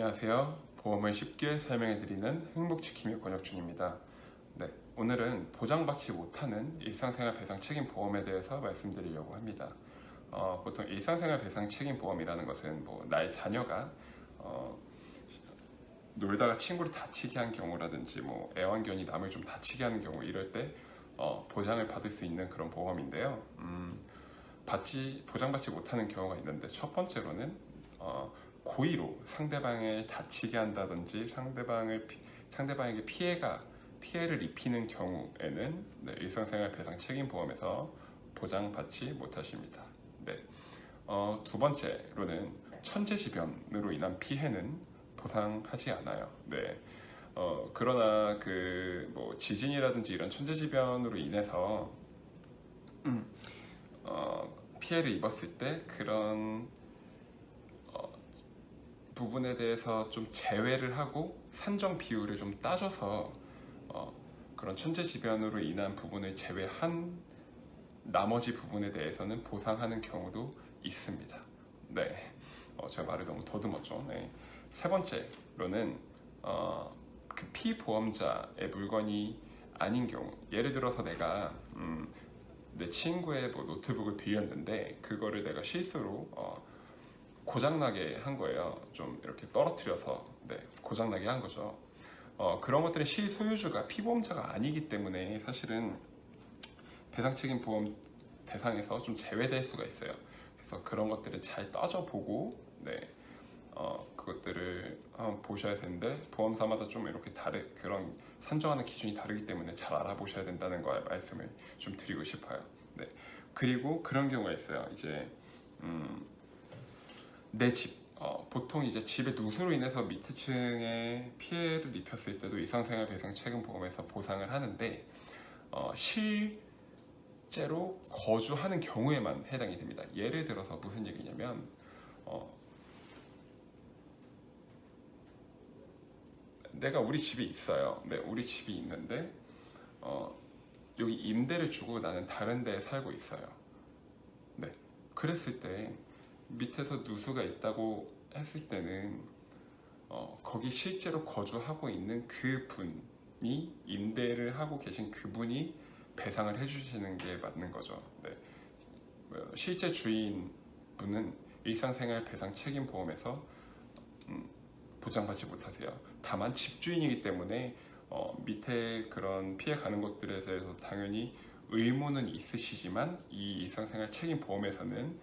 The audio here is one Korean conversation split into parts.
안녕하세요. 보험을 쉽게 설명해드리는 행복지킴이 권혁준입니다. 네, 오늘은 보장받지 못하는 일상생활 배상 책임 보험에 대해서 말씀드리려고 합니다. 어, 보통 일상생활 배상 책임 보험이라는 것은 뭐 나의 자녀가 어, 놀다가 친구를 다치게 한 경우라든지 뭐 애완견이 남을 좀 다치게 하는 경우 이럴 때 어, 보장을 받을 수 있는 그런 보험인데요. 음, 받지 보장받지 못하는 경우가 있는데 첫 번째로는 어, 고의로 상대방을 다치게 한다든지 상대방을 피- 상대방에게 피해가 피해를 입히는 경우에는 네, 일상생활 배상 책임 보험에서 보장받지 못하십니다. 네. 어, 두 번째로는 천재지변으로 인한 피해는 보상하지 않아요. 네. 어, 그러나 그 뭐 지진이라든지 이런 천재지변으로 인해서 음, 어, 피해를 입었을 때 그런 어, 부분에 대해서 좀 제외를 하고 산정 비율을 좀 따져서 어, 그런 천재지변으로 인한 부분을 제외한 나머지 부분에 대해서는 보상하는 경우도 있습니다. 네, 어, 제가 말을 너무 더듬었죠. 네. 세 번째로는 어, 그 피보험자의 물건이 아닌 경우, 예를 들어서 내가 음, 내 친구의 뭐 노트북을 빌렸는데 그거를 내가 실수로 어, 고장나게 한 거예요. 좀 이렇게 떨어뜨려서 네, 고장나게 한 거죠. 어, 그런 것들은 실소유주가 피보험자가 아니기 때문에 사실은 배상 책임 보험 대상에서 좀 제외될 수가 있어요. 그래서 그런 것들을 잘 따져보고 네, 어, 그것들을 한번 보셔야 되는데 보험사마다 좀 이렇게 다르 그런 산정하는 기준이 다르기 때문에 잘 알아보셔야 된다는 거 말씀을 좀 드리고 싶어요. 네. 그리고 그런 경우가 있어요. 이제 음, 내 집, 어, 보통 이제 집의 누수로 인해서 밑에 층에 피해를 입혔을 때도 이상생활 배상 책임 보험에서 보상을 하는데 어, 실제로 거주하는 경우에만 해당이 됩니다. 예를 들어서 무슨 얘기냐면 어, 내가 우리 집이 있어요. 네, 우리 집이 있는데 어, 여기 임대를 주고 나는 다른 데에 살고 있어요. 네, 그랬을 때 밑에서 누수가 있다고 했을 때는 어, 거기 실제로 거주하고 있는 그 분이 임대를 하고 계신 그분이 배상을 해주시는 게 맞는 거죠. 네. 어, 실제 주인 분은 일상생활 배상 책임 보험에서 음, 보장받지 못하세요. 다만 집주인이기 때문에 어, 밑에 그런 피해 가는 것들에 대해서 당연히 의무는 있으시지만 이 일상생활 책임 보험에서는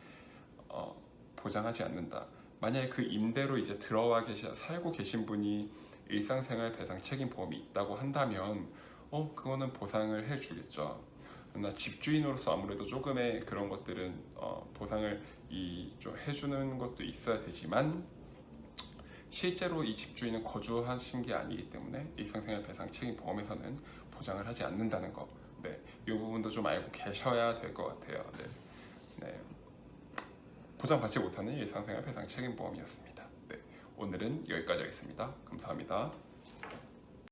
어, 보장하지 않는다. 만약에 그 임대로 이제 들어와 계시 살고 계신 분이 일상생활 배상 책임 보험이 있다고 한다면 어 그거는 보상을 해주겠죠. 그러나 집주인으로서 아무래도 조금의 그런 것들은 어, 보상을 이 좀 해주는 것도 있어야 되지만 실제로 이 집주인은 거주하신 게 아니기 때문에 일상생활 배상 책임 보험에서는 보장을 하지 않는다는 거. 네, 이 부분도 좀 알고 계셔야 될 것 같아요. 네. 네. 보장받지 못하는 일상생활 배상 책임 보험이었습니다. 네, 오늘은 여기까지 하겠습니다. 감사합니다.